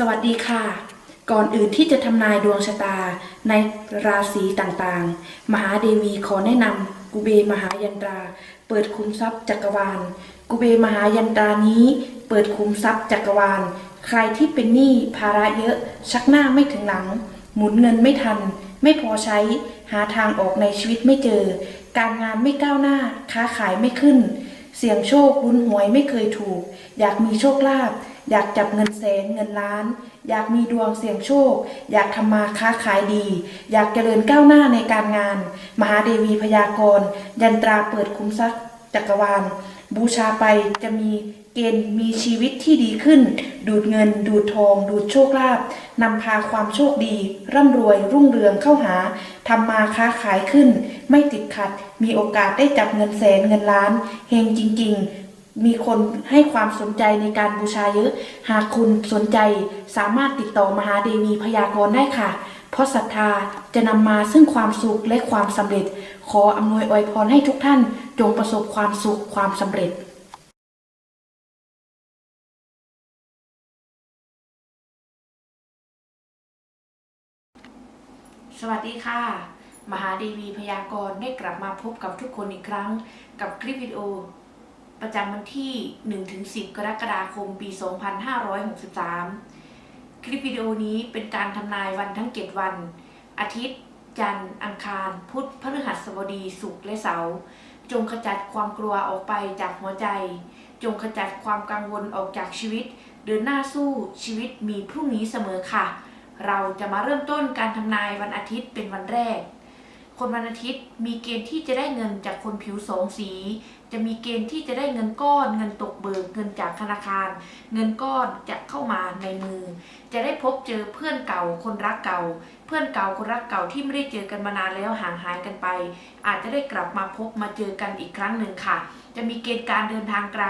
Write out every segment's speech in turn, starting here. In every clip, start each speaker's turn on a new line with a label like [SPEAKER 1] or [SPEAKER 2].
[SPEAKER 1] สวัสดีค่ะ ก่อนอื่นที่จะทำนายดวงชะตาในราศีต่างๆ มหาเดวีขอแนะนำกุเบมหายันตรา เปิดคุมทรัพย์จักรวาล กุเบมหายันตรานี้ เปิดคุมทรัพย์จักรวาล ใครที่เป็นหนี้ภาระเยอะ ชักหน้าไม่ถึงหลัง หมุนเงินไม่ทัน ไม่พอใช้หาทางออกในชีวิตไม่เจอ การงานไม่ก้าวหน้า ค้าขายไม่ขึ้น เสี่ยงโชคลุ้นหวยไม่เคยถูก อยากมีโชคลาภ อยากจับเงินแสนเงินล้าน อยากมีดวงเสี่ยงโชค อยากทำมาค้าขายดี อยากเจริญก้าวหน้าในการงาน มหาเดวีพยากรยันตราเปิดคุ้มทรัพย์จักรวาล บูชาไปจะมีเกณฑ์มีชีวิตที่ดีขึ้น ดูดเงิน ดูดทอง ดูดโชคลาภนำพาความโชคดี ร่ำรวยรุ่งเรืองเข้าหาทำมาค้าขายขึ้น ไม่ติดขัด มีโอกาสได้จับเงินแสนเงินล้านเฮงจริง ๆ มีคนให้ความสนใจในการบูชาเยอะ หากคุณสนใจสามารถติดต่อมหาเดวีพยากรณ์ได้ค่ะ เพราะศรัทธาจะนำมาซึ่งความสุขและความสำเร็จ ขออำนวยอวยพรให้ทุกท่านจงประสบความสุขความสำเร็จสวัสดีค่ะ มหาเดวีพยากรณ์ได้กลับมาพบกับทุกคนอีกครั้ง กับคลิปวิดีโอ ประจำวันที่ 1-10 กรกฎาคม ปี 2563 คลิปวิดีโอนี้เป็นการทำนายวันทั้ง 7 วัน อาทิตย์ จันทร์ อังคาร พุธ พฤหัสบดี ศุกร์ และเสาร์ จงขจัดความกลัวออกไปจากหัวใจ จงขจัดความกังวลออกจากชีวิต เดินหน้าสู้ ชีวิตมีพรุ่งนี้เสมอค่ะ เราจะมาเริ่มต้นการทำนายวันอาทิตย์เป็นวันแรก คนวันอาทิตย์มีเกณฑ์ที่จะได้เงินจากคนผิวสองสี จะมีเกณฑ์ที่จะได้เงินก้อน เงินตกเบิกเงินจากธนาคาร เงินก้อนจะเข้ามาในมือ จะได้พบเจอเพื่อนเก่าคนรักเก่า เพื่อนเก่าคนรักเก่าที่ไม่ได้เจอกันมานานแล้วห่างหายกันไป อาจจะได้กลับมาพบมาเจอกันอีกครั้งหนึ่งค่ะ จะมีเกณฑ์การเดินทางไกล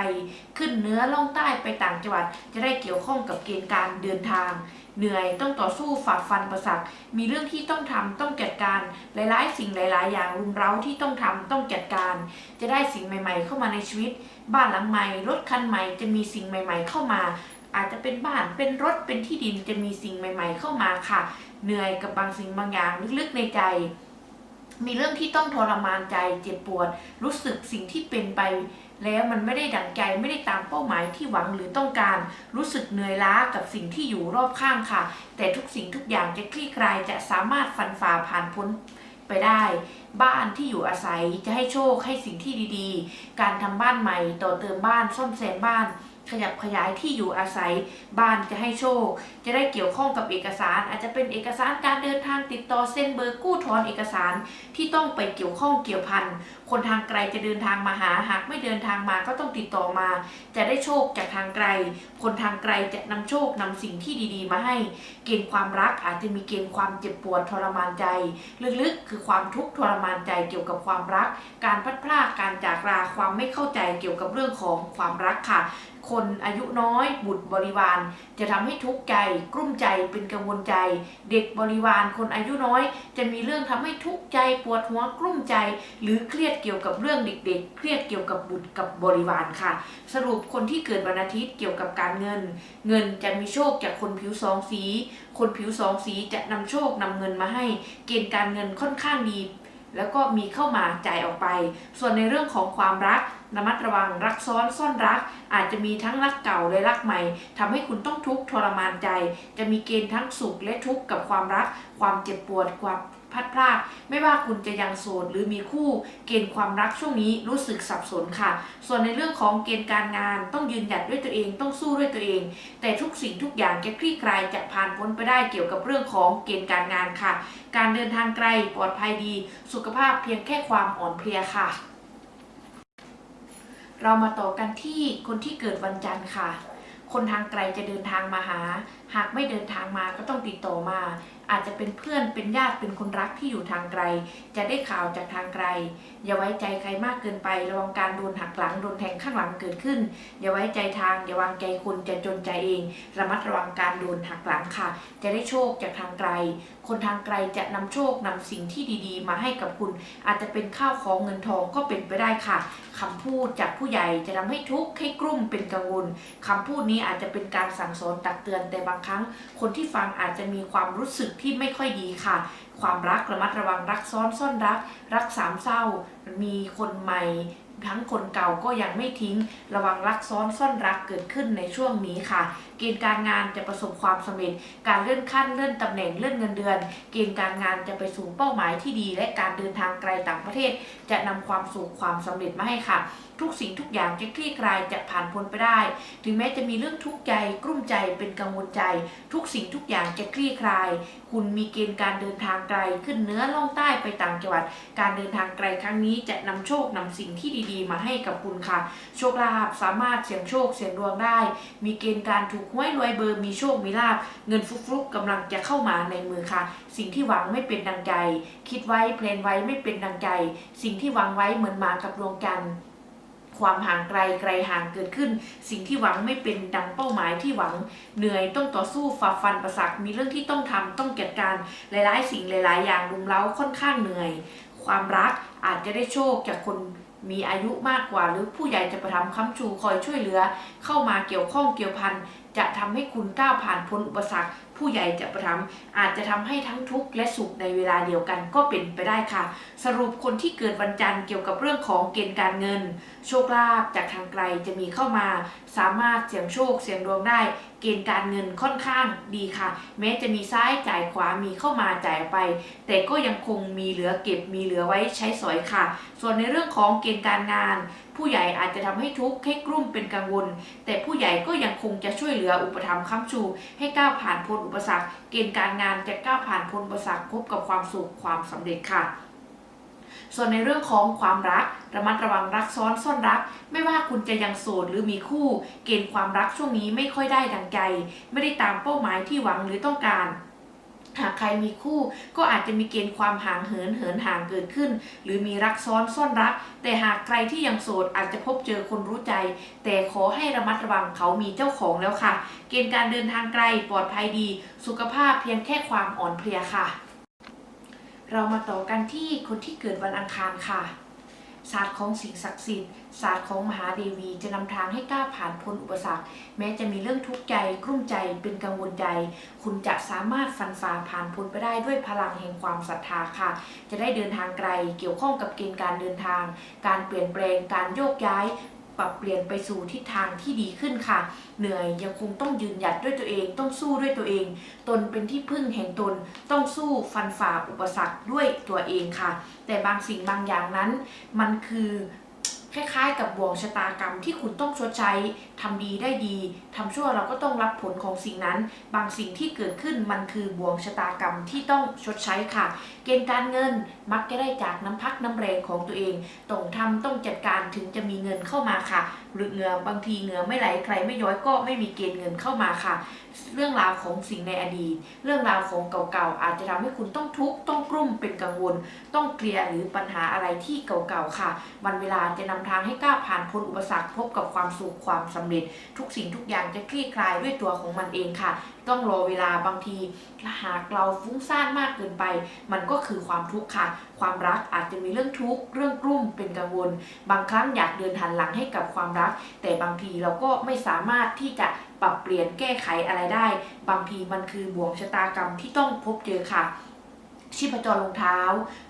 [SPEAKER 1] ขึ้นเหนือล่องใต้ไปต่างจังหวัด จะได้เกี่ยวข้องกับเกณฑ์การเดินทาง เหนื่อยต้องต่อสู้ฝ่าฟันประสักมีเรื่องที่ต้องทำต้องจัดการ หลายๆ สิ่งหลาย ๆ อย่างรุมเร้าที่ต้องทำต้องจัดการ จะได้สิ่งใหม่ ๆ เข้ามาในชีวิต บ้านหลังใหม่รถคันใหม่จะมีสิ่งใหม่ ๆ เข้ามาอาจจะเป็นบ้านเป็นรถเป็นที่ดินจะมีสิ่งใหม่ ๆ เข้ามาค่ะ เหนื่อยกับบางสิ่งบางอย่างลึกๆในใจ มีเรื่องที่ต้องทรมานใจเจ็บปวด รู้สึกสิ่งที่เป็นไป แล้วมันไม่ได้ดั่งใจไม่ได้ตามเป้าหมายที่หวังหรือต้องการ รู้สึกเหนื่อยล้ากับสิ่งที่อยู่รอบข้างค่ะ แต่ทุกสิ่งทุกอย่างจะคลี่คลายจะสามารถฟันฝ่าผ่านพ้นไปได้ บ้านที่อยู่อาศัยจะให้โชคให้สิ่งที่ดีๆ การทำบ้านใหม่ต่อเติมบ้านซ่อมแซมบ้าน ขยับขยายที่อยู่อาศัยบ้านจะให้โชค จะได้เกี่ยวข้องกับเอกสาร อาจจะเป็นเอกสารการเดินทางติดต่อเซ็นเบอร์กู้ถอนเอกสารที่ต้องไปเกี่ยวข้องเกี่ยวพันคนทางไกลจะเดินทางมาหาหากไม่เดินทางมาก็ต้องติดต่อมา จะได้โชคจากทางไกล คนทางไกลจะนำโชคนำสิ่งที่ดีๆ มาให้ เกณฑ์ความรักอาจจะมีเกณฑ์ความเจ็บปวดทรมานใจ ลึกๆ คือความทุกข์ทรมานใจเกี่ยวกับความรัก การพลัดพรากการจากลาความไม่เข้าใจเกี่ยวกับเรื่องของความรักค่ะ คนอายุน้อยบุตรบริวาร จะทำให้ทุกข์ใจ กลุ้มใจเป็นกังวลใจ เด็กบริวารคนอายุน้อย จะมีเรื่องทำให้ทุกข์ใจปวดหัวกลุ้มใจ หรือเครียดเกี่ยวกับเรื่องเด็ก ๆ เครียดเกี่ยวกับบุตรกับบริวารค่ะ สรุปคนที่เกิดวันอาทิตย์เกี่ยวกับการเงิน เงินจะมีโชคจากคนผิวสองสี คนผิวสองสีจะนำโชคนำเงินมาให้ เกณฑ์การเงินค่อนข้างดี แล้วก็มีเข้ามาจ่ายออกไป ส่วนในเรื่องของความรักระมัดระวังรักซ้อนซ่อนรัก อาจจะมีทั้งรักเก่าและรักใหม่ทำให้คุณต้องทุกข์ทรมานใจ จะมีเกณฑ์ทั้งสุขและทุกข์กับความรัก ความเจ็บปวดความ พัดพรากไม่ว่าคุณจะยังโสดหรือมีคู่เกณฑ์ความรักช่วงนี้รู้สึกสับสนค่ะ ส่วนในเรื่องของเกณฑ์การงานต้องยืนหยัดด้วยตัวเองต้องสู้ด้วยตัวเอง แต่ทุกสิ่งทุกอย่างจะคลี่คลายจะผ่านพ้นไปได้เกี่ยวกับเรื่องของเกณฑ์การงานค่ะ การเดินทางไกลปลอดภัยดี สุขภาพเพียงแค่ความอ่อนเพลียค่ะ เรามาต่อกันที่คนที่เกิดวันจันทร์ค่ะ คนทางไกลจะเดินทางมาหา หากไม่เดินทางมาก็ต้องติดต่อมา อาจจะเป็นเพื่อนเป็นญาติเป็นคนรักที่อยู่ทางไกล จะได้ข่าวจากทางไกล อย่าไว้ใจใครมากเกินไประวังการโดนหักหลังโดนแทงข้างหลังเกิดขึ้น อย่าไว้ใจทาง อย่าวางใจคนจะจนใจเอง ระมัดระวังการโดนหักหลังค่ะ จะได้โชคจากทางไกล คนทางไกลจะนำโชคนำสิ่งที่ดีๆ มาให้กับคุณ อาจจะเป็นข้าวของเงินทองก็เป็นไปได้ค่ะ คำพูดจากผู้ใหญ่จะทำให้ทุกข์ให้กลุ้มเป็นกังวลคำพูดนี้อาจจะเป็นการสั่งสอนตักเตือนแต่บางครั้ง คนที่ฟังอาจจะมีความรู้สึกที่ไม่ค่อยดีค่ะ ความรักระมัดระวังรักซ้อนซ่อนรัก รักสามเศร้า มีคนใหม่ทั้งคนเก่าก็ยังไม่ทิ้ง ระวังรักซ้อนซ่อนรักเกิดขึ้นในช่วงนี้ค่ะ เกณฑ์การงานจะประสบความสำเร็จ การเลื่อนขั้นเลื่อนตำแหน่งเลื่อนเงินเดือน เกณฑ์การงานจะไปสู่เป้าหมายที่ดี และการเดินทางไกลต่างประเทศ จะนำความสุขความสำเร็จมาให้ค่ะ ทุกสิ่งทุกอย่างจะคลี่คลายจะผ่านพ้นไปได้ ถึงแม้จะมีเรื่องทุกข์ใจกลุ้มใจเป็นกังวลใจ ทุกสิ่งทุกอย่างจะคลี่คลาย คุณมีเกณฑ์การเดินทางไกลขึ้นเหนื้อล่องใต้ไปต่างจังหวัด การเดินทางไกลครั้งนี้จะนำโชคนำสิ่งที่ดีๆ มาให้กับคุณค่ะ โชคลาภสามารถเสี่ยงโชคเสี่ยงดวงได้ มีเกณฑ์การถูกหวยรวยเบอร์มีโชคมีลาภเงินฟุกๆกำลังจะเข้ามาในมือค่ะ สิ่งที่หวังไม่เป็นดังใจ คิดไว้เพลนไว้ไม่เป็นดังใจ สิ่งที่หวังไว้เหมือนหมากับดวงจันทร์ความห่างไกลไกลห่างเกิดขึ้น สิ่งที่หวังไม่เป็นดังเป้าหมายที่หวัง เหนื่อยต้องต่อสู้ฝ่าฟันประสักมีเรื่องที่ต้องทำต้องจัดการหลายๆ สิ่งหลาย ๆ อย่างรุมเร้าค่อนข้างเหนื่อย ความรักอาจจะได้โชคจากคนมีอายุมากกว่า หรือผู้ใหญ่จะประทำค้ำชูคอยช่วยเหลือ เข้ามาเกี่ยวข้องเกี่ยวพัน จะทำให้คุณก้าวผ่านพ้นอุปสรรค ผู้ใหญ่จะประทำอาจจะทำให้ทั้งทุกข์และสุขในเวลาเดียวกันก็เป็นไปได้ค่ะ สรุปคนที่เกิดวันจันทร์เกี่ยวกับเรื่องของเกณฑ์การเงิน โชคลาภจากทางไกลจะมีเข้ามา สามารถเสี่ยงโชคเสี่ยงดวงได้ เกณฑ์การเงินค่อนข้างดีค่ะ แม้จะมีซ้ายจ่ายขวามีเข้ามาจ่ายไป แต่ก็ยังคงมีเหลือเก็บมีเหลือไว้ใช้สอยค่ะ ส่วนในเรื่องของเกณฑ์การงานผู้ใหญ่อาจจะทำให้ทุกข์ให้กลุ้มเป็นกังวล แต่ผู้ใหญ่ก็ยังคงจะช่วยเหลืออุปถัมภ์ค้ำชู ให้ก้าวผ่านพ้นอุปสรรค เกณฑ์การงานจะก้าวผ่านพ้นอุปสรรคพบกับความสุขความสำเร็จค่ะ ส่วนในเรื่องของความรักระมัดระวังรักซ้อนซ่อนรัก ไม่ว่าคุณจะยังโสดหรือมีคู่ เกณฑ์ความรักช่วงนี้ไม่ค่อยได้ดังใจ ไม่ได้ตามเป้าหมายที่หวังหรือต้องการ หากใครมีคู่ก็อาจจะมีเกณฑ์ความห่างเหินเหินห่างเกิดขึ้น หรือมีรักซ้อนซ่อนรัก แต่หากใครที่ยังโสดอาจจะพบเจอคนรู้ใจ แต่ขอให้ระมัดระวังเขามีเจ้าของแล้วค่ะ เกณฑ์การเดินทางไกลปลอดภัยดี สุขภาพเพียงแค่ความอ่อนเพลียค่ะ เรามาต่อกันที่คนที่เกิดวันอังคารค่ะ ศาสตร์ของสิ่งศักดิ์สิทธิ์ศาสตร์ของมหาเดวีจะนำทางให้ก้าวผ่านพ้นอุปสรรค แม้จะมีเรื่องทุกข์ใจกลุ้มใจเป็นกังวลใจ คุณจะสามารถฟันฝ่าผ่านพ้นไปได้ด้วยพลังแห่งความศรัทธาค่ะ จะได้เดินทางไกลเกี่ยวข้องกับเกณฑ์การเดินทาง การเปลี่ยนแปลงการโยกย้าย ปรับเปลี่ยนไปสู่ทิศทางที่ดีขึ้นค่ะ เหนื่อยยังคงต้องยืนหยัดด้วยตัวเอง ต้องสู้ด้วยตัวเอง ตนเป็นที่พึ่งแห่งตน ต้องสู้ฟันฝ่าอุปสรรคด้วยตัวเองค่ะ แต่บางสิ่งบางอย่างนั้น มันคือ คล้ายๆ กับบ่วงชะตากรรมที่คุณต้องชดใช้ ทำดีได้ดี ทำชั่วเราก็ต้องรับผลของสิ่งนั้น บางสิ่งที่เกิดขึ้นมันคือบ่วงชะตากรรมที่ต้องชดใช้ค่ะ เกณฑ์การเงินมักจะได้จากน้ำพักน้ำแรงของตัวเองต้องทำต้องจัดการถึงจะมีเงินเข้ามาค่ะหรือเหงื่อบางทีเหงื่อไม่ไหลใครไม่ย้อยก็ไม่มีเกณฑ์เงินเข้ามาค่ะ เรื่องราวของสิ่งในอดีต เรื่องราวของเก่าๆอาจจะทำให้คุณต้องทุกข์ต้องกลุ้มเป็นกังวล ต้องเคลียร์หรือปัญหาอะไรที่เก่าๆค่ะ วันเวลาจะนำทางให้ก้าวผ่านพ้นอุปสรรคพบกับความสุขความสำเร็จ ทุกสิ่งทุกอย่างจะคลี่คลายด้วยตัวของมันเองค่ะ ต้องรอเวลาบางทีหากเราฟุ้งซ่านมากเกินไป มันก็คือความทุกข์ค่ะ ความรักอาจจะมีเรื่องทุกข์เรื่องกลุ้มเป็นกังวล บางครั้งอยากเดินหันหลังให้กับความรัก แต่บางทีเราก็ไม่สามารถที่จะปรับเปลี่ยนแก้ไขอะไรได้ บางทีมันคือบ่วงชะตากรรมที่ต้องพบเจอค่ะชีพจรรองเท้า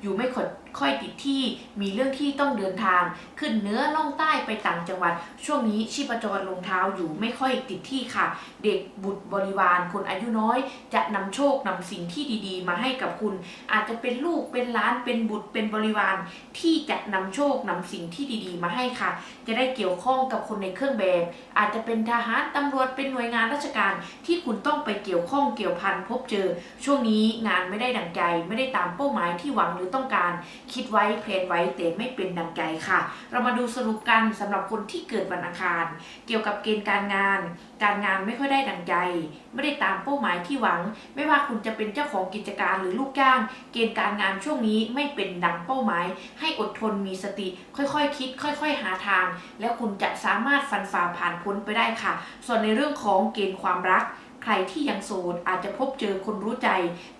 [SPEAKER 1] อยู่ไม่ค่อยค่อยติดที่มีเรื่องที่ต้องเดินทาง ขึ้นเนื้อล่องใต้ไปต่างจังหวัด ช่วงนี้ชีพจรรองเท้าอยู่ไม่ค่อยติดที่ค่ะ เด็กบุตรบริวารคนอายุน้อย จะนำโชคนำสิ่งที่ดีๆ มาให้กับคุณ อาจจะเป็นลูกเป็นล้านเป็นบุตรเป็นบริวาร ที่จะนำโชคนำสิ่งที่ดีๆ มาให้ค่ะ จะได้เกี่ยวข้องกับคนในเครื่องแบบ อาจจะเป็นทหารตำรวจเป็นหน่วยงานราชการที่คุณต้องไปเกี่ยวข้องเกี่ยวพันพบเจอ ช่วงนี้งานไม่ได้ดังใจไม่ได้ตามเป้าหมายที่หวังหรือต้องการคิดไว้แพลนไว้แต่ไม่เป็นดังใจค่ะ เรามาดูสรุปกันสำหรับคนที่เกิดวันอังคาร เกี่ยวกับเกณฑ์การงาน การงานไม่ค่อยได้ดังใจ ไม่ได้ตามเป้าหมายที่หวัง ไม่ว่าคุณจะเป็นเจ้าของกิจการหรือลูกจ้าง เกณฑ์การงานช่วงนี้ไม่เป็นดังเป้าหมาย ให้อดทนมีสติ ค่อยๆคิด ค่อย ๆ หาทาง แล้วคุณจะสามารถฟันฝ่าผ่านพ้นไปได้ค่ะ ส่วนในเรื่องของเกณฑ์ความรัก รที่ยังโสดอาจจะพบเจอคนรู้ใจ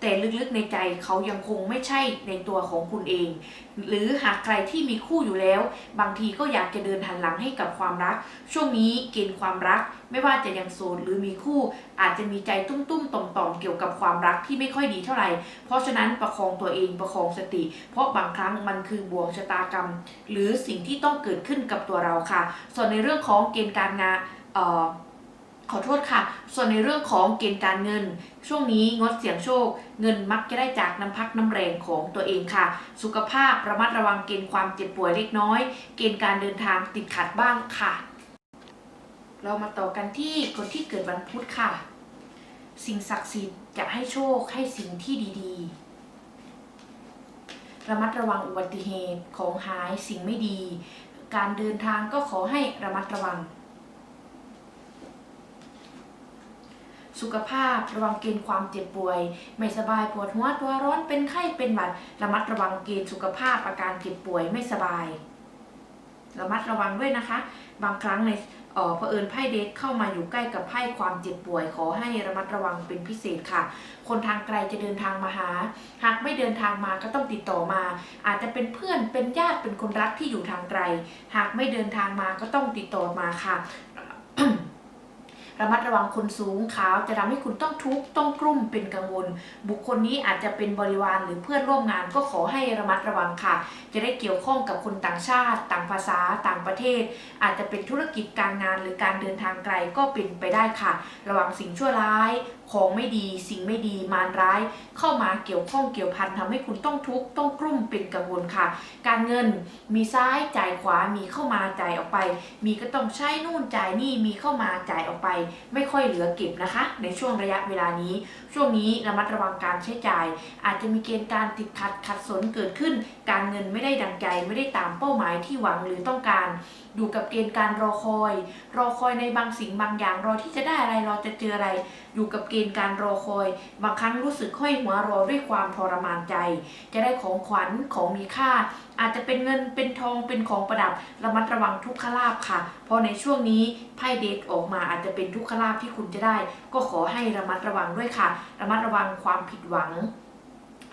[SPEAKER 1] แต่ลึกๆในใจเขายังคงไม่ใช่ในตัวของคุณเอง หรือหากใครที่มีคู่อยู่แล้ว บางทีก็อยากจะเดินหันหลังให้กับความรัก ช่วงนี้เกณฑ์ความรัก ไม่ว่าจะยังโสดหรือมีคู่ อาจจะมีใจตุ้มๆต่อมๆเกี่ยวกับความรักที่ไม่ค่อยดีเท่าไหร่ เพราะฉะนั้นประคองตัวเองประคองสติ เพราะบางครั้งมันคือบ่วงชะตากรรม หรือสิ่งที่ต้องเกิดขึ้นกับตัวเราค่ะ ส่วนในเรื่องของเกณฑ์การงานเอ่อ ขอโทษค่ะ ส่วนในเรื่องของเกณฑ์การเงิน ช่วงนี้งดเสี่ยงโชค เงินมักจะได้จากน้ำพักน้ำแรงของตัวเองค่ะ สุขภาพระมัดระวังเกณฑ์ความเจ็บป่วยเล็กน้อย เกณฑ์การเดินทางติดขัดบ้างค่ะ เรามาต่อกันที่คนที่เกิดวันพุธค่ะ สิ่งศักดิ์สิทธิ์จะให้โชคให้สิ่งที่ดีๆ ระมัดระวังอุบัติเหตุของหายสิ่งไม่ดี การเดินทางก็ขอให้ระมัดระวัง สุขภาพ ระวังเกณฑ์ความเจ็บป่วย ไม่สบายปวดหัวตัวร้อนเป็นไข้เป็นหวัด ระมัดระวังเกณฑ์สุขภาพอาการเจ็บป่วยไม่สบาย ระมัดระวังด้วยนะคะ บางครั้งในเอ่อเผอิญไพ่เดทเข้ามาอยู่ใกล้กับไพ่ความเจ็บป่วย ขอให้ระมัดระวังเป็นพิเศษค่ะ คนทางไกลจะเดินทางมาหา หากไม่เดินทางมาก็ต้องติดต่อมา อาจจะเป็นเพื่อนเป็นญาติเป็นคนรักที่อยู่ทางไกล หากไม่เดินทางมาก็ต้องติดต่อมาค่ะ ระมัดระวังคนสูงขาวจะทำให้คุณต้องทุกข์ต้องกลุ้มเป็นกังวล บุคคลนี้อาจจะเป็นบริวารหรือเพื่อนร่วมงานก็ขอให้ระมัดระวังค่ะ จะได้เกี่ยวข้องกับคนต่างชาติ ต่างภาษาต่างประเทศ อาจจะเป็นธุรกิจการงานหรือการเดินทางไกลก็เป็นไปได้ค่ะ ระวังสิ่งชั่วร้าย ของไม่ดีสิ่งไม่ดีมารร้าย เข้ามาเกี่ยวข้องเกี่ยวพันทำให้คุณต้องทุกข์ต้องกลุ้มเป็นกังวลค่ะ การเงินมีซ้ายจ่ายขวามีเข้ามาจ่ายออกไป มีก็ต้องใช้นู่นจ่ายนี่มีเข้ามาจ่ายออกไป ไม่ค่อยเหลือเก็บนะคะ ในช่วงระยะเวลานี้ ช่วงนี้ระมัดระวังการใช้จ่าย อาจจะมีเกณฑ์การติดขัดขัดสนเกิดขึ้น การเงินไม่ได้ดังใจไม่ได้ตามเป้าหมายที่หวังหรือต้องการ อยู่กับเกณฑ์การรอคอย รอคอยในบางสิ่งบางอย่าง รอที่จะได้อะไรรอจะเจออะไร อยู่กับเกณฑ์การรอคอย บางครั้งรู้สึกห้อยหัวรอด้วยความทรมานใจ จะได้ของขวัญของมีค่า อาจจะเป็นเงินเป็นทองเป็นของประดับระมัดระวังทุกขลาบค่ะ เพราะในช่วงนี้ไพ่เดทออกมาอาจจะเป็นทุกขลาบที่คุณจะได้ ก็ขอให้ระมัดระวังด้วยค่ะ ระมัดระวังความผิดหวัง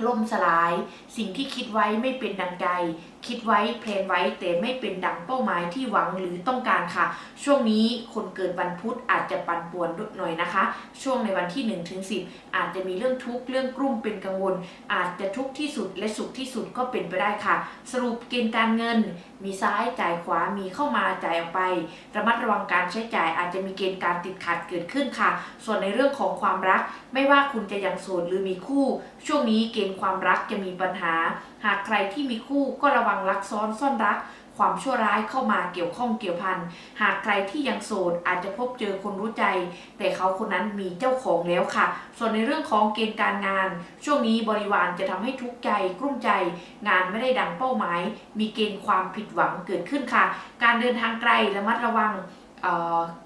[SPEAKER 1] ล่มสลาย สิ่งที่คิดไว้ไม่เป็นดังใจ คิดไว้แพลนไว้แต่ไม่เป็นดังเป้าหมายที่หวังหรือต้องการค่ะ ช่วงนี้คนเกิดวันพุธอาจจะปั่นป่วนหน่อยนะคะ ช่วงในวันที่1ถึง10อาจจะมีเรื่องทุกข์เรื่องกลุ้มเป็นกังวล อาจจะทุกข์ที่สุดและสุขที่สุดก็เป็นไปได้ค่ะ สรุปเกณฑ์การเงิน มีซ้ายจ่ายขวามีเข้ามาจ่ายออกไป ระมัดระวังการใช้จ่ายอาจจะมีเกณฑ์การติดขัดเกิดขึ้นค่ะ ส่วนในเรื่องของความรัก ไม่ว่าคุณจะยังโสดหรือมีคู่ ช่วงนี้เกณฑ์ความรักจะมีปัญหา หากใครที่มีคู่ก็ระวังรักซ้อนซ่อนรัก ความชั่วร้ายเข้ามาเกี่ยวข้องเกี่ยวพัน หากใครที่ยังโสดอาจจะพบเจอคนรู้ใจ แต่เขาคนนั้นมีเจ้าของแล้วค่ะ ส่วนในเรื่องของเกณฑ์การงาน ช่วงนี้บริวารจะทำให้ทุกข์ใจกลุ้มใจ งานไม่ได้ดังเป้าหมาย มีเกณฑ์ความผิดหวังเกิดขึ้นค่ะ การเดินทางไกลระมัดระวังอ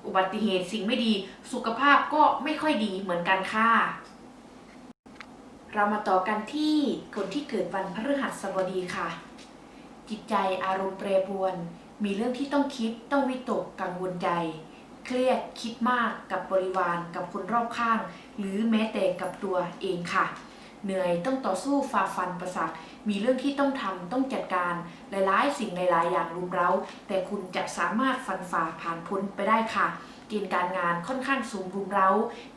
[SPEAKER 1] อุบัติเหตุสิ่งไม่ดี สุขภาพก็ไม่ค่อยดีเหมือนกันค่ะเรามาต่อกันที่คนที่เกิดวันพฤหัสบดีค่ะ จิตใจอารมณ์แปรปรวน มีเรื่องที่ต้องคิดต้องวิตกกังวลใจ เครียดคิดมากกับบริวารกับคนรอบข้าง หรือแม้แต่กับตัวเองค่ะ เหนื่อยต้องต่อสู้ฝ่าฟันประสาทมีเรื่องที่ต้องทำต้องจัดการหลายๆ สิ่งหลายๆอย่างรุมเร้า แต่คุณจะสามารถฟันฝ่าผ่านพ้นไปได้ค่ะ เกณฑ์การงานค่อนข้างสูงรุมเร้า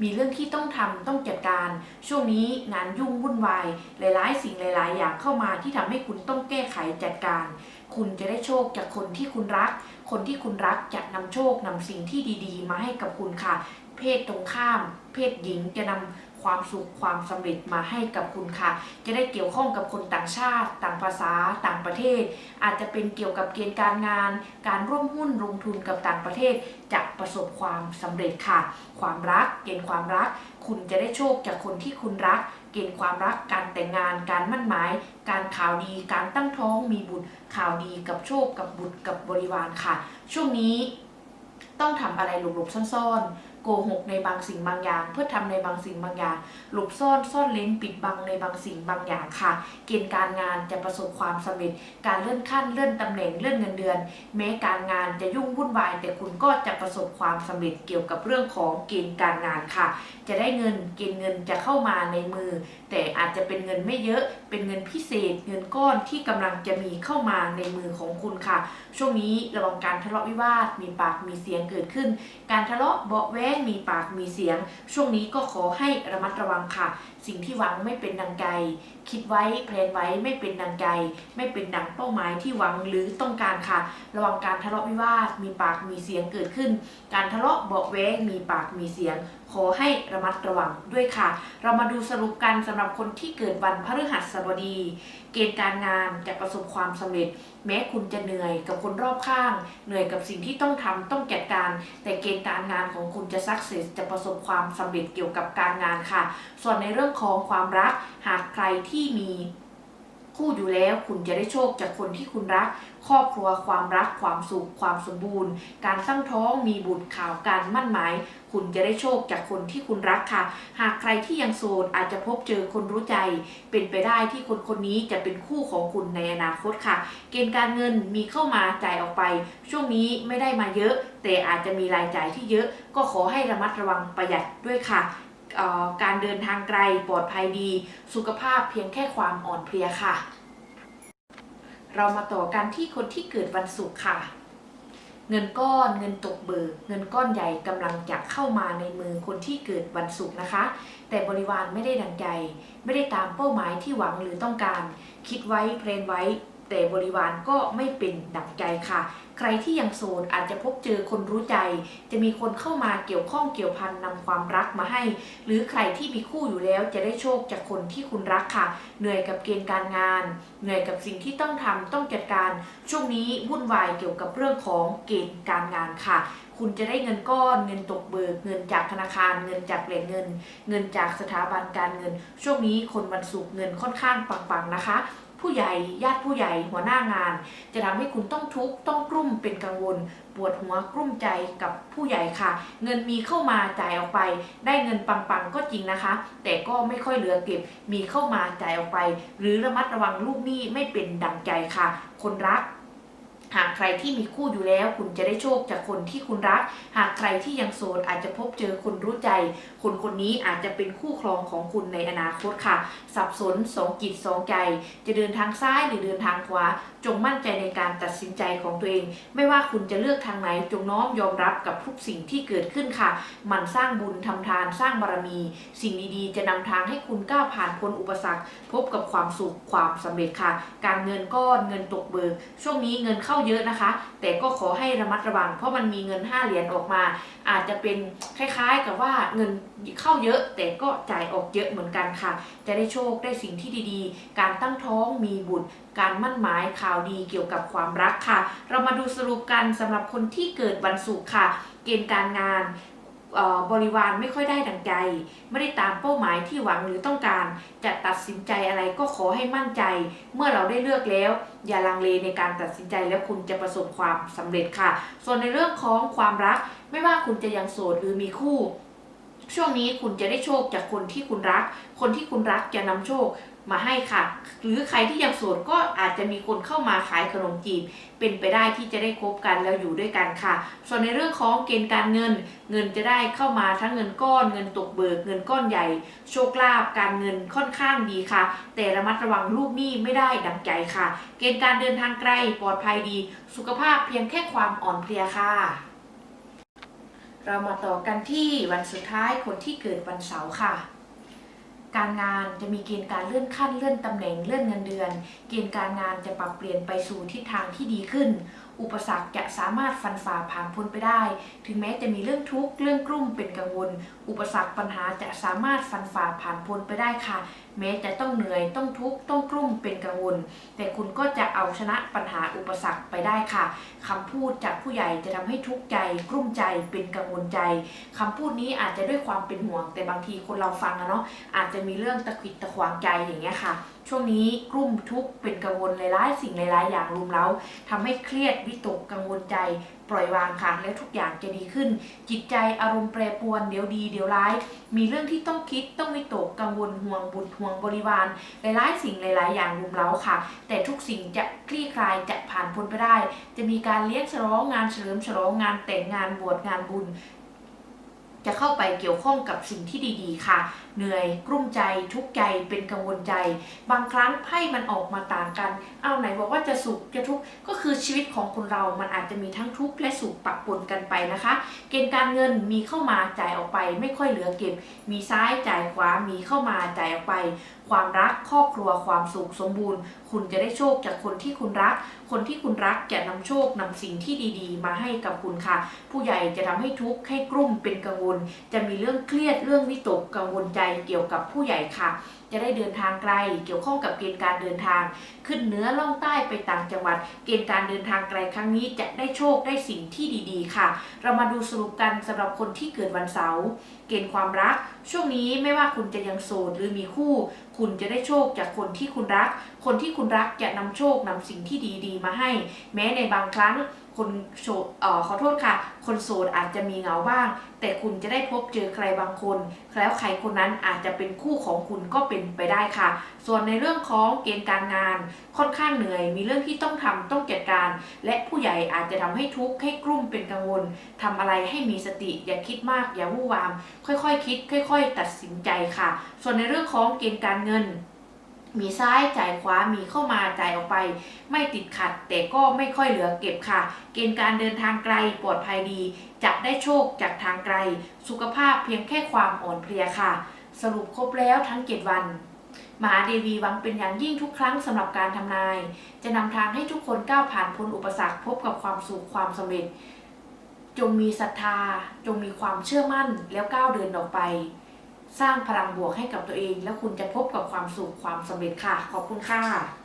[SPEAKER 1] มีเรื่องที่ต้องทำต้องจัดการ ช่วงนี้งานยุ่งวุ่นวาย หลายๆ สิ่งหลาย ๆ อย่างเข้ามาที่ทำให้คุณต้องแก้ไขจัดการ คุณจะได้โชคจากคนที่คุณรัก คนที่คุณรักจะนำโชคนำสิ่งที่ดี ๆ มาให้กับคุณค่ะ เพศตรงข้าม เพศหญิงจะนำ ความสุขความสำเร็จมาให้กับคุณค่ะ จะได้เกี่ยวข้องกับคนต่างชาติ ต่างภาษา ต่างประเทศ อาจจะเป็นเกี่ยวกับเกณฑ์การงาน การร่วมหุ้นลงทุนกับต่างประเทศจะประสบความสำเร็จค่ะ ความรักเกณฑ์ความรัก คุณจะได้โชคจากคนที่คุณรัก เกณฑ์ความรัก การแต่งงาน การมั่นหมาย การข่าวดี การตั้งท้องมีบุตร ข่าวดีกับโชคกับบุตรกับบริวารค่ะ ช่วงนี้ต้องทำอะไรหลบๆซ่อนๆ โกหกในบางสิ่งบางอย่าง เพื่อทำในบางสิ่งบางอย่าง หลบซ่อนซ่อนเล้นปิดบังในบางสิ่งบางอย่างค่ะ เกณฑ์การงานจะประสบความสำเร็จ การเลื่อนขั้นเลื่อนตำแหน่งเลื่อนเงินเดือน แม้การงานจะยุ่งวุ่นวาย แต่คุณก็จะประสบความสำเร็จเกี่ยวกับเรื่องของเกณฑ์การงานค่ะ จะได้เงินเกณฑ์เงินจะเข้ามาในมือ แต่อาจจะเป็นเงินไม่เยอะ เป็นเงินพิเศษ เงินก้อนที่กำลังจะมีเข้ามาในมือของคุณค่ะ ช่วงนี้ระวังการทะเลาะวิวาทมีปากมีเสียงเกิดขึ้น การทะเลาะเบาะแว้งมีปากมีเสียง ช่วงนี้ก็ขอให้ระมัดระวังค่ะ สิ่งที่หวังไม่เป็นดังใจคิดไว้แพลนไว้ไม่เป็นดังใจไม่เป็นดังเป้าหมายที่หวังหรือต้องการค่ะ ระวังการทะเลาะวิวาทมีปากมีเสียงเกิดขึ้น การทะเลาะเบาะแว้งมีปากมีเสียง ขอให้ระมัดระวังด้วยค่ะ เรามาดูสรุปกันสำหรับคนที่เกิดวันพฤหัสบดี เกณฑ์การงานจะประสบความสำเร็จ แม้คุณจะเหนื่อยกับคนรอบข้าง เหนื่อยกับสิ่งที่ต้องทำต้องจัดการ แต่เกณฑ์การงานของคุณจะสักเซสจะประสบความสำเร็จเกี่ยวกับการงานค่ะ ส่วนในเรื่องของความรักหากใครที่มี คู่อยู่แล้ว คุณจะได้โชคจากคนที่คุณรัก ครอบครัวความรักความสุขความสมบูรณ์ การตั้งท้องมีบุตรข่าวการมั่นหมาย คุณจะได้โชคจากคนที่คุณรักค่ะ หากใครที่ยังโสดอาจจะพบเจอคนรู้ใจ เป็นไปได้ที่คนคนนี้จะเป็นคู่ของคุณในอนาคตค่ะ เกณฑ์การเงินมีเข้ามาจ่ายออกไป ช่วงนี้ไม่ได้มาเยอะ แต่อาจจะมีรายจ่ายที่เยอะ ก็ขอให้ระมัดระวังประหยัดด้วยค่ะ การเดินทางไกลปลอดภัยดี สุขภาพเพียงแค่ความอ่อนเพลียค่ะ เรามาต่อกันที่คนที่เกิดวันศุกร์ค่ะ เงินก้อนเงินตกเบิกเงินก้อนใหญ่กำลังจะเข้ามาในมือคนที่เกิดวันศุกร์นะคะ แต่บริวารไม่ได้ดังใจ ไม่ได้ตามเป้าหมายที่หวังหรือต้องการ คิดไว้เพลนไว้ แต่บริวารก็ไม่เป็นดังใจค่ะ ใครที่ยังโสดอาจจะพบเจอคนรู้ใจ จะมีคนเข้ามาเกี่ยวข้องเกี่ยวพันนำความรักมาให้ หรือใครที่มีคู่อยู่แล้วจะได้โชคจากคนที่คุณรักค่ะ เหนื่อยกับเกณฑ์การงาน เหนื่อยกับสิ่งที่ต้องทำต้องจัดการ ช่วงนี้วุ่นวายเกี่ยวกับเรื่องของเกณฑ์การงานค่ะคุณจะได้เงินก้อนเงินตกเบิกเงินจากธนาคาร เงินจากแหล่งเงิน เงินจากสถาบันการเงิน ช่วงนี้คนวันศุกร์เงินค่อนข้างปังๆนะคะ ผู้ใหญ่ญาติผู้ใหญ่หัวหน้างาน จะทำให้คุณต้องทุกข์ต้องกลุ้มเป็นกังวล ปวดหัวกลุ้มใจกับผู้ใหญ่ค่ะ เงินมีเข้ามาจ่ายออกไป ได้เงินปังๆก็จริงนะคะ แต่ก็ไม่ค่อยเหลือเก็บมีเข้ามาจ่ายออกไป หรือระมัดระวังลูกหนี้ไม่เป็นดังใจค่ะ คนรัก หากใครที่มีคู่อยู่แล้ว คุณจะได้โชคจากคนที่คุณรัก หากใครที่ยังโสดอาจจะพบเจอคนรู้ใจ คนคนนี้อาจจะเป็นคู่ครองของคุณในอนาคตค่ะ สับสนสองจิตสองใจ จะเดินทางซ้ายหรือเดินทางขวา จงมั่นใจในการตัดสินใจของตัวเอง ไม่ว่าคุณจะเลือกทางไหน จงน้อมยอมรับกับทุกสิ่งที่เกิดขึ้นค่ะ มันสร้างบุญทำทานสร้างบารมี สิ่งดีๆ จะนำทางให้คุณก้าวผ่านพ้นอุปสรรค พบกับความสุขความสำเร็จค่ะ การเงินก้อนเงินตกเบิก ช่วงนี้เงินเข้าเยอะนะคะ แต่ก็ขอให้ระมัดระวัง เพราะมันมีเงิน 5 เหรียญออกมา อาจจะเป็นคล้ายๆกับว่าเงินเข้าเยอะ แต่ก็จ่ายออกเยอะเหมือนกันค่ะ จะได้โชคได้สิ่งที่ดีๆ การตั้งท้องมีบุตรการมั่นหมายข่าวดีเกี่ยวกับความรักค่ะ เรามาดูสรุปกันสำหรับคนที่เกิดวันศุกร์ค่ะ เกณฑ์การงานบริวารไม่ค่อยได้ดังใจ ไม่ได้ตามเป้าหมายที่หวังหรือต้องการ จะตัดสินใจอะไรก็ขอให้มั่นใจ เมื่อเราได้เลือกแล้ว อย่าลังเลในการตัดสินใจแล้วคุณจะประสบความสำเร็จค่ะ ส่วนในเรื่องของความรัก ไม่ว่าคุณจะยังโสดหรือมีคู่ ช่วงนี้คุณจะได้โชคจากคนที่คุณรัก คนที่คุณรักจะนำโชค มาให้ค่ะ หรือใครที่ยังโสดก็อาจจะมีคนเข้ามาขายขนมจีบ เป็นไปได้ที่จะได้คบกันแล้วอยู่ด้วยกันค่ะ ส่วนในเรื่องของเกณฑ์การเงิน เงินจะได้เข้ามาทั้งเงินก้อนเงินตกเบิกเงินก้อนใหญ่ โชคลาภการเงินค่อนข้างดีค่ะ แต่ระมัดระวังลูกหนี้ไม่ได้ดังใจค่ะ เกณฑ์การเดินทางไกลปลอดภัยดี สุขภาพเพียงแค่ความอ่อนเพลียค่ะเรามาต่อกันที่วันสุดท้ายคนที่เกิดวันเสาร์ค่ะ การงานจะมีเกณฑ์การเลื่อนขั้นเลื่อนตำแหน่งเลื่อนเงินเดือน เกณฑ์การงานจะปรับเปลี่ยนไปสู่ทิศทางที่ดีขึ้นอุปสรรคจะสามารถฟันฝ่าผ่านพ้นไปได้ ถึงแม้จะมีเรื่องทุกข์เรื่องกลุ่มเป็นกังวล อุปสรรคปัญหาจะสามารถฟันฝ่าผ่านพ้นไปได้ค่ะ แม้จะต้องเหนื่อยต้องทุกข์ต้องกลุ่มเป็นกังวล แต่คุณก็จะเอาชนะปัญหาอุปสรรคไปได้ค่ะคำพูดจากผู้ใหญ่จะทำให้ทุกข์ใจกลุ้มใจเป็นกังวลใจคำพูดนี้อาจจะด้วยความเป็นห่วง แต่บางทีคนเราฟังอะเนาะอาจจะมีเรื่องตะขิดตะขวางใจอย่างเงี้ยค่ะ ช่วงนี้กลุ้มทุกข์เป็นกังวลหลายๆสิ่งหลายๆ อย่างรุมเร้าทำให้เครียดวิตกกังวลใจ ปล่อยวางค่ะแล้วทุกอย่างจะดีขึ้น จิตใจอารมณ์แปรปรวนเดี๋ยวดีเดี๋ยวร้าย มีเรื่องที่ต้องคิดต้องวิตกกังวลห่วงบุตรห่วงบริวารหลายๆ สิ่งหลาย ๆ อย่างรุมเร้าค่ะ แต่ทุกสิ่งจะคลี่คลายจะผ่านพ้นไปได้ จะมีการเลี้ยงฉลองงานเฉลิมฉลองงานแต่งงานบวชงานบุญ จะเข้าไปเกี่ยวข้องกับสิ่งที่ดีๆ ค่ะ เหนื่อยกลุ้มใจทุกข์ใจเป็นกังวลใจ บางครั้งไพ่มันออกมาต่างกันเอาไหนบอกว่าจะสุขจะทุกข์ก็คือชีวิตของคนเรามันอาจจะมีทั้งทุกข์และสุขปะปนกันไปนะคะ เกณฑ์การเงินมีเข้ามาจ่ายออกไป ไม่ค่อยเหลือเก็บ มีซ้ายจ่ายขวามีเข้ามาจ่ายออกไปความรักครอบครัวความสุขสมบูรณ์ คุณจะได้โชคจากคนที่คุณรัก คนที่คุณรักจะนำโชคนำสิ่งที่ดีๆ มาให้กับคุณค่ะ ผู้ใหญ่จะทำให้ทุกข์ให้กลุ่มเป็นกังวล จะมีเรื่องเครียดเรื่องวิตกกังวลใจเกี่ยวกับผู้ใหญ่ค่ะ จะได้เดินทางไกล เกี่ยวข้องกับเกณฑ์การเดินทาง ขึ้นเหนือล่องใต้ไปต่างจังหวัด เกณฑ์การเดินทางไกลครั้งนี้จะได้โชคได้สิ่งที่ดีๆ ค่ะ เรามาดูสรุปกันสำหรับคนที่เกิดวันเสาร์เกณฑ์ความรัก ช่วงนี้ไม่ว่าคุณจะยังโสดหรือมีคู่ คุณจะได้โชคจากคนที่คุณรัก คนที่คุณรักจะนำโชคนำสิ่งที่ดีๆ มาให้ แม้ในบางครั้ง คนโสดเออขอโทษค่ะ คนโสดอาจจะมีเหงาบ้าง แต่คุณจะได้พบเจอใครบางคน แล้วใครคนนั้นอาจจะเป็นคู่ของคุณก็เป็นไปได้ค่ะ ส่วนในเรื่องของเกณฑ์การงาน ค่อนข้างเหนื่อย มีเรื่องที่ต้องทำต้องจัดการ และผู้ใหญ่อาจจะทำให้ทุกข์ให้กลุ้มเป็นกังวลทำอะไรให้มีสติ อย่าคิดมาก อย่าวู่วาม ค่อยๆคิด ค่อย ๆ ตัดสินใจค่ะ ส่วนในเรื่องของเกณฑ์การเงิน มีซ้ายจ่ายขวา มีเข้ามาจ่ายออกไป ไม่ติดขัด แต่ก็ไม่ค่อยเหลือเก็บค่ะ เกณฑ์การเดินทางไกลปลอดภัยดีจะได้โชคจากทางไกล สุขภาพเพียงแค่ความอ่อนเพลียค่ะ สรุปครบแล้วทั้ง7วันมหาเดวีหวังเป็นอย่างยิ่งทุกครั้งสำหรับการทำนาย จะนำทางให้ทุกคนก้าวผ่านพ้นอุปสรรคพบกับความสุขความสำเร็จ จงมีศรัทธา จงมีความเชื่อมั่นแล้วก้าวเดินออกไป สร้างพลังบวกให้กับตัวเอง แล้วคุณจะพบกับความสุขความสำเร็จค่ะ ขอบคุณค่ะ